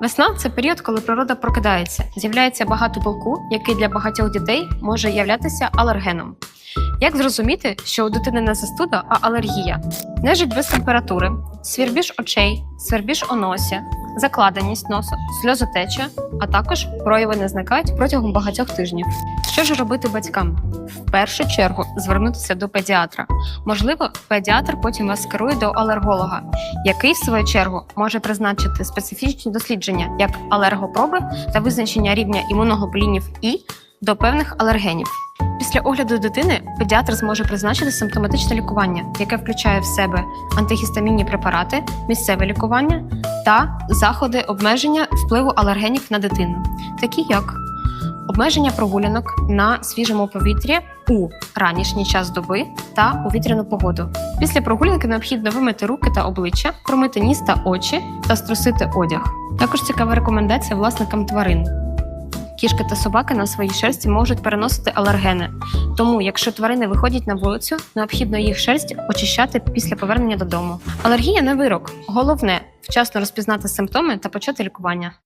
Весна це період, коли природа прокидається, з'являється багато пилку, який для багатьох дітей може являтися алергеном. Як зрозуміти, що у дитини не застуда, а алергія? Нежить без температури, свірбіж очей, свербіж у носі, закладеність носу, сльозотеча, а також прояви не зникають протягом багатьох тижнів. Що ж робити батькам? В першу чергу звернутися до педіатра. Можливо, педіатр потім вас скерує до алерголога, який, в свою чергу, може призначити специфічні дослідження, як алергопроби та визначення рівня імуноглобулінів І до певних алергенів. Після огляду дитини педіатр зможе призначити симптоматичне лікування, яке включає в себе антигістамінні препарати, місцеве лікування та заходи обмеження впливу алергенів на дитину, такі як обмеження прогулянок на свіжому повітрі у ранішній час доби та у вітряну погоду. Після прогулянки необхідно вимити руки та обличчя, промити ніс та очі та струсити одяг. Також цікава рекомендація власникам тварин. Кішки та собаки на своїй шерсті можуть переносити алергени. Тому, якщо тварини виходять на вулицю, необхідно їх шерсть очищати після повернення додому. Алергія не вирок. Головне вчасно розпізнати симптоми та почати лікування.